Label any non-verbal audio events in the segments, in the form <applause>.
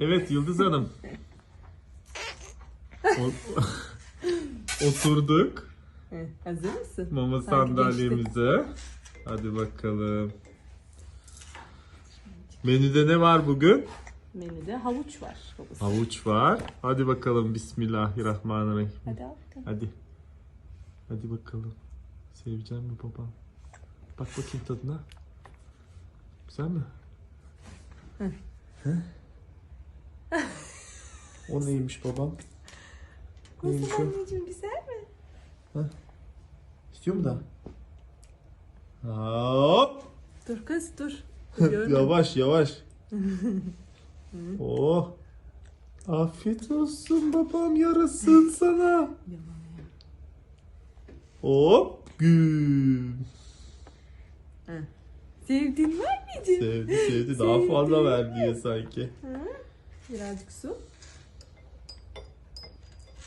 Evet Yıldız Hanım. O- <laughs> Oturduk He, hazır mısın? mama Hadi sandalyemize. Hadi bakalım. Menüde ne var bugün? Menüde havuç var. babası. Havuç var. Hadi bakalım Bismillahirrahmanirrahim. Hadi al bakalım. Hadi. Hadi bakalım. Sevecek mi babam? Bak bakayım tadına. Güzel mi? He? O neymiş babam? Neymiş Nasıl o? anneciğim güzel mi? İstiyor mu da? Hop. Dur kız dur. <laughs> Gördüm. yavaş yavaş. <laughs> oh. Afiyet olsun babam yarasın sana. <laughs> Hop. Güm. Sevdin mi anneciğim? Sevdi sevdi. Daha Sevdi. fazla ver diye sanki. Hı? Birazcık su.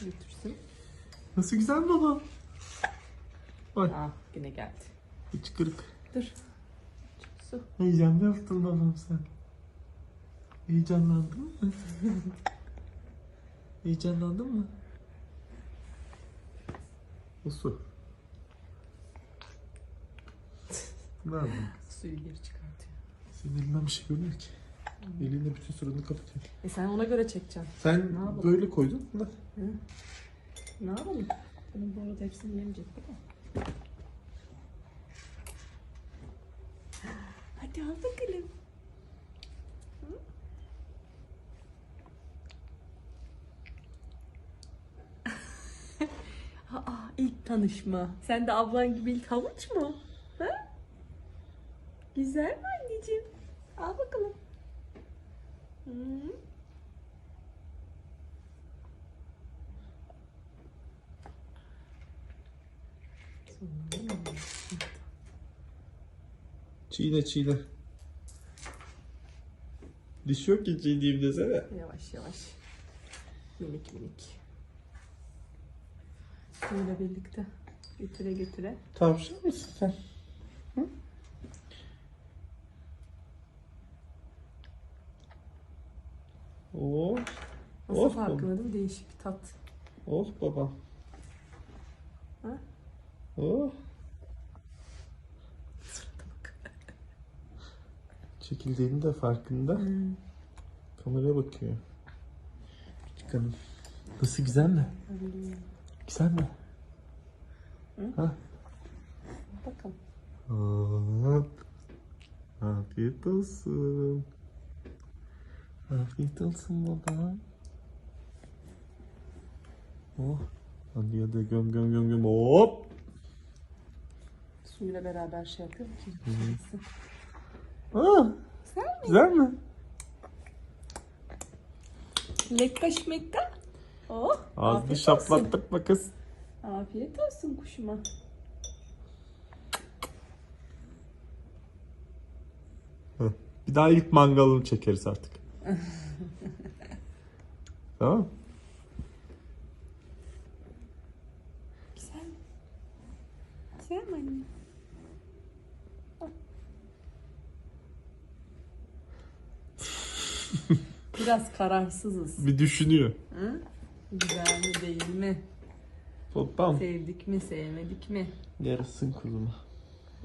Götürsün. Nasıl güzel baba? Bak Ah yine geldi. hiç kırık. Dur. Su. Heyecanlı yaptın babam sen. Heyecanlandın mı? <laughs> Heyecanlandın mı? O su. <laughs> Ne yapayım? Suyu geri çıkartıyor. Senin elinden bir şey görmüyor ki. Elinle bütün suratını kapatıyor. E sen ona göre çekeceksin. Sen Ne yapalım? böyle koydun. Bak. Ne yapalım? Bunun bu arada hepsini yemeyecek değil mi? Hadi al bakalım. Hı? <laughs> Aa, ilk tanışma. Sen de ablan gibi ilk havuç mu? Ha? Güzel mi anneciğim? Al bakalım. Çiğne çiğne. Diş yok ki çiğneyim desene. Yavaş yavaş. Minik minik. Suyla birlikte götüre götüre. Tavşan mısın sen? Oh, Nasıl Oh, farkında değil mi? Değişik bir tat. oh babam. Ha? Oh. Çekildiğinin de farkında. Hmm. Kameraya bakıyor. Küçük hanım. Nasıl güzel mi? Güzel mi? Hı? Ha? Bakalım. Hop. Afiyet olsun. Afiyet olsun baba. Oh. Hadi hadi göm göm göm göm. Hop. Suyla beraber şey yapıyor ki? Ah, Güzel mi? güzel mi? Lekkaş mekka. Oh. Ağzını afiyet şaplattık mı kız? Afiyet olsun kuşuma. Bir daha ilk mangalını çekeriz artık. <laughs> tamam. Güzel? Güzel mi anne? <laughs> Biraz kararsızız. Bir düşünüyor. Hı? Güzel mi değil mi? Babam. Sevdik mi sevmedik mi? Yarasın kuzuma.